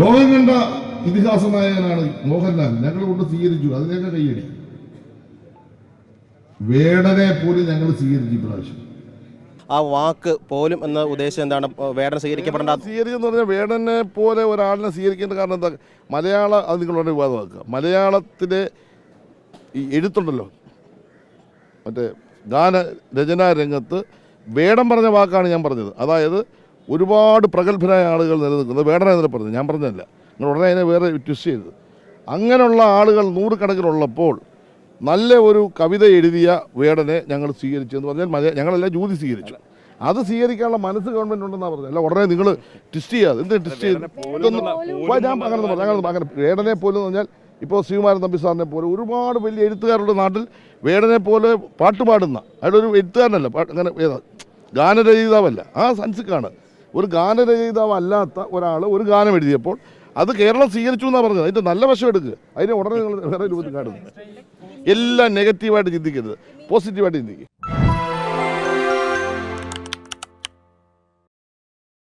ലോകം കണ്ട ഇതിഹാസ നായകനാണ് മോഹൻലാൽ. ഞങ്ങൾ കൊണ്ട് സ്വീകരിച്ചു. അതിനൊക്കെ കൈയടി. വേടനെ പോലും ഞങ്ങൾ സ്വീകരിച്ചു ഇപ്രാവശ്യം. ആ വാക്ക് പോലും എന്ന ഉദ്ദേശം എന്താണ്? വേടൻ സ്വീകരിക്കപ്പെടേണ്ട സ്വീകരിച്ചെന്ന് പറഞ്ഞാൽ വേടനെ പോലെ ഒരാളിനെ സ്വീകരിക്കേണ്ട കാരണം എന്താ? മലയാള അത് നിങ്ങൾ വളരെ വിവാദമാക്കുക. മലയാളത്തിലെ ഈ എഴുത്തുണ്ടല്ലോ. മറ്റേ ഗാന രചനാ രംഗത്ത് വേടം പറഞ്ഞ വാക്കാണ് ഞാൻ പറഞ്ഞത്. അതായത് ഒരുപാട് പ്രഗത്ഭരായ ആളുകൾ നിലനിൽക്കുന്നത് വേടനെ നില പറഞ്ഞു. ഞാൻ പറഞ്ഞതല്ല. നിങ്ങൾ ഉടനെ അതിനെ വേറെ ട്വിസ്റ്റ് ചെയ്തത് അങ്ങനെയുള്ള ആളുകൾ നൂറുകണക്കിനുള്ളപ്പോൾ നല്ല ഒരു കവിത എഴുതിയ വേടനെ ഞങ്ങൾ സ്വീകരിച്ചു എന്ന് പറഞ്ഞാൽ ഞങ്ങളെല്ലാം ജൂതി സ്വീകരിച്ചു. അത് സ്വീകരിക്കാനുള്ള മനസ്സ് ഗവൺമെന്റ് ഉണ്ടെന്നാ പറഞ്ഞത്. അല്ല ഉടനെ നിങ്ങൾ ട്വിസ്റ്റ് ചെയ്യാതെ എന്ത് ട്വിസ്റ്റ് ചെയ്ത് ഇതൊന്നും ഞാൻ അങ്ങനെ പറഞ്ഞു. അങ്ങനെ വേടനെ പോലും എന്ന് പറഞ്ഞാൽ ഇപ്പോൾ ശ്രീകുമാരൻ തമ്പി സാറിനെ പോലെ ഒരുപാട് വലിയ എഴുത്തുകാരുടെ നാട്ടിൽ. വേടനെ പോലെ പാട്ട് പാടുന്ന അയാളൊരു എഴുത്തുകാരനല്ല. പാട്ട് അങ്ങനെ ഏതാ? ഗാനരചയിതാവല്ല. ആ സൻസിക്കാണ്. ഒരു ഗാനരചയിതാവല്ലാത്ത ഒരാൾ ഒരു ഗാനം എഴുതിയപ്പോൾ അത് കേരളം സ്വീകരിച്ചു എന്നാണ് പറഞ്ഞത്. അതിന്റെ നല്ല വശം എടുക്കുക അതിനെ ഉടനെ നിങ്ങൾ വേറെ രൂപത്തിൽ കാണുന്നു എല്ലാം നെഗറ്റീവായിട്ട് ചിന്തിക്കരുത്. പോസിറ്റീവായിട്ട് ചിന്തിക്കുക